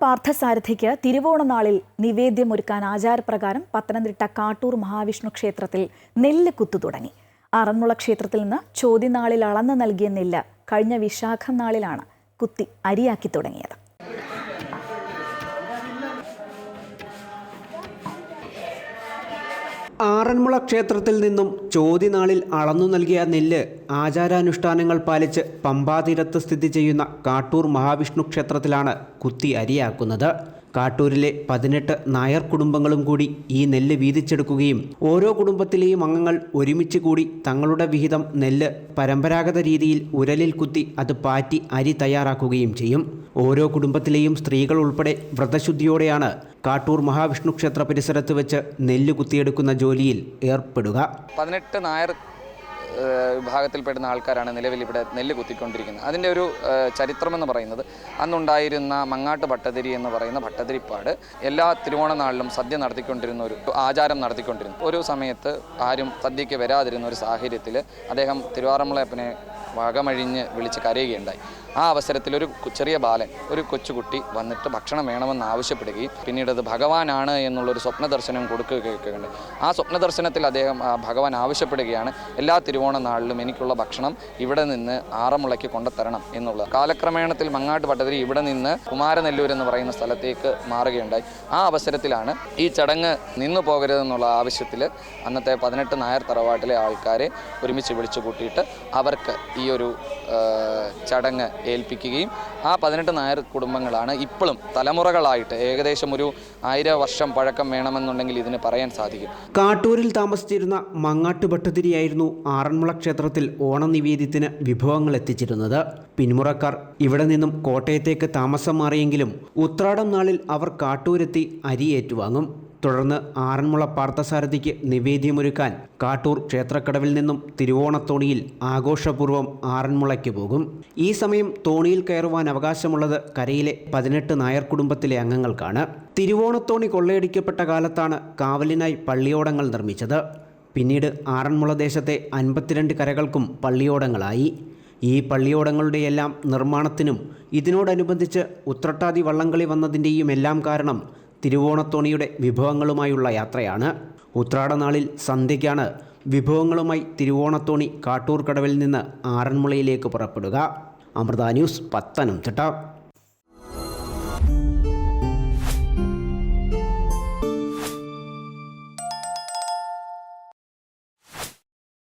പാർത്ഥസാരഥിക്ക് തിരുവോണനാളിൽ നിവേദ്യമൊരുക്കാൻ ആചാരപ്രകാരം പത്തനംതിട്ട കാട്ടൂർ മഹാവിഷ്ണു ക്ഷേത്രത്തിൽ നെല്ല് കുത്തു തുടങ്ങി. ആറന്മുള ക്ഷേത്രത്തിൽ നിന്ന് ചോദ്യനാളിൽ അളന്നു നൽകിയ നെല്ല് കഴിഞ്ഞ വിശാഖം നാളിലാണ് കുത്തി അരിയാക്കി തുടങ്ങിയത്. ആറന്മുള ക്ഷേത്രത്തിൽ നിന്നും ചോതിനാളിൽ അളന്നു നൽകിയ നെല്ല് ആചാരാനുഷ്ഠാനങ്ങൾ പാലിച്ച് പമ്പാതീരത്ത് സ്ഥിതി ചെയ്യുന്ന കാട്ടൂർ മഹാവിഷ്ണു ക്ഷേത്രത്തിലാണ് കുത്തി അരിയാക്കുന്നത്. കാട്ടൂരിലെ പതിനെട്ട് നായർ കുടുംബങ്ങളും കൂടി ഈ നെല്ല് വീതിച്ചെടുക്കുകയും ഓരോ കുടുംബത്തിലെയും അംഗങ്ങൾ ഒരുമിച്ച് കൂടി തങ്ങളുടെ വിഹിതം നെല്ല് പരമ്പരാഗത രീതിയിൽ ഉരലിൽ കുത്തി അത് പാറ്റി അരി തയ്യാറാക്കുകയും ചെയ്യും. ഓരോ കുടുംബത്തിലെയും സ്ത്രീകൾ ഉൾപ്പെടെ വ്രതശുദ്ധിയോടെയാണ് കാട്ടൂർ മഹാവിഷ്ണു ക്ഷേത്ര പരിസരത്ത് വെച്ച് നെല്ല് കുത്തിയെടുക്കുന്ന ജോലിയിൽ ഏർപ്പെടുക. പതിനെട്ട് നായർ വിഭാഗത്തിൽപ്പെടുന്ന ആൾക്കാരാണ് നിലവിൽ ഇവിടെ നെല്ല് കുത്തിക്കൊണ്ടിരിക്കുന്നത്. അതിന്റെ ഒരു ചരിത്രമെന്ന് പറയുന്നത് അന്നുണ്ടായിരുന്ന മങ്ങാട്ട് ഭട്ടതിരി എന്ന് പറയുന്ന ഭട്ടതിരിപ്പാട് എല്ലാ തിരുവോണ നാളിലും സദ്യ നടത്തിക്കൊണ്ടിരുന്ന ഒരു ആചാരം നടത്തിക്കൊണ്ടിരുന്നു. ഒരു സമയത്ത് ആരും സദ്യയ്ക്ക് വരാതിരുന്ന ഒരു സാഹചര്യത്തിൽ അദ്ദേഹം തിരുവാറന്മുളയപ്പനെ വകമഴിഞ്ഞ് വിളിച്ച് കരയുകയുണ്ടായി. ആ അവസരത്തിൽ ഒരു ചെറിയ ബാലൻ ഒരു കൊച്ചുകുട്ടി വന്നിട്ട് ഭക്ഷണം വേണമെന്ന് ആവശ്യപ്പെടുകയും പിന്നീട് അത് ഭഗവാനാണ് എന്നുള്ളൊരു സ്വപ്ന ദർശനം കൊടുക്കുകയൊക്കെ ഉണ്ട് ആ സ്വപ്ന ദർശനത്തിൽ അദ്ദേഹം ഭഗവാൻ ആവശ്യപ്പെടുകയാണ് എല്ലാ തിരുവോണ നാളിലും എനിക്കുള്ള ഭക്ഷണം ഇവിടെ നിന്ന് ആറന്മുളയ്ക്ക് കൊണ്ടുത്തരണം എന്നുള്ളത് കാലക്രമേണത്തിൽ മങ്ങാട്ട് പട്ടതിരി ഇവിടെ നിന്ന് കുമാരനെല്ലൂർ എന്ന് പറയുന്ന സ്ഥലത്തേക്ക് മാറുകയുണ്ടായി. ആ അവസരത്തിലാണ് ഈ ചടങ്ങ് നിന്നു പോകരുതെന്നുള്ള ആവശ്യത്തിൽ അന്നത്തെ പതിനെട്ട് നായർ തറവാട്ടിലെ ആൾക്കാരെ ഒരുമിച്ച് വിളിച്ചു കൂട്ടിയിട്ട് അവർക്ക് ഈ ഒരു ചടങ്ങ് ഏൽപ്പിക്കുകയും ആ പതിനെട്ട് നായർ കുടുംബങ്ങളാണ് ഇപ്പോഴും തലമുറകളായിട്ട് ഏകദേശം ഒരു ആയിരം വർഷം പഴക്കം വേണമെന്നുണ്ടെങ്കിൽ ഇതിന് പറയാൻ സാധിക്കും. കാട്ടൂരിൽ താമസിച്ചിരുന്ന മങ്ങാട്ട് ഭട്ടതിരിയായിരുന്നു ആറന്മുള ക്ഷേത്രത്തിൽ ഓണനിവേദ്യത്തിന് വിഭവങ്ങൾ എത്തിച്ചിരുന്നത്. പിന്മുറക്കാർ ഇവിടെ നിന്നും കോട്ടയത്തേക്ക് താമസം മാറിയെങ്കിലും ഉത്രാടം നാളിൽ അവർ കാട്ടൂരെത്തി അരി ഏറ്റുവാങ്ങും. തുടർന്ന് ആറന്മുള പാർത്ഥസാരഥിക്ക് നിവേദ്യമൊരുക്കാൻ കാട്ടൂർ ക്ഷേത്രക്കടവിൽ നിന്നും തിരുവോണത്തോണിയിൽ ആഘോഷപൂർവം ആറന്മുളയ്ക്ക് പോകും. ഈ സമയം തോണിയിൽ കയറുവാൻ അവകാശമുള്ളത് കരയിലെ പതിനെട്ട് നായർ കുടുംബത്തിലെ അംഗങ്ങൾക്കാണ്. തിരുവോണത്തോണി കൊള്ളയടിക്കപ്പെട്ട കാലത്താണ് കാവലിനായി പള്ളിയോടങ്ങൾ നിർമ്മിച്ചത്. പിന്നീട് ആറന്മുള ദേശത്തെ അൻപത്തിരണ്ട് കരകൾക്കും പള്ളിയോടങ്ങളായി. ഈ പള്ളിയോടങ്ങളുടെയെല്ലാം നിർമ്മാണത്തിനും ഇതിനോടനുബന്ധിച്ച് ഉത്രട്ടാതി വള്ളംകളി വന്നതിന്റെയും എല്ലാം കാരണം തിരുവോണത്തോണിയുടെ വിഭവങ്ങളുമായുള്ള യാത്രയാണ്. ഉത്രാടനാളിൽ സന്ധ്യയ്ക്കാണ് വിഭവങ്ങളുമായി തിരുവോണത്തോണി കാട്ടൂർ കടവിൽ നിന്ന് ആറന്മുളയിലേക്ക് പുറപ്പെടുക. അമൃത ന്യൂസ് പത്തനംതിട്ട.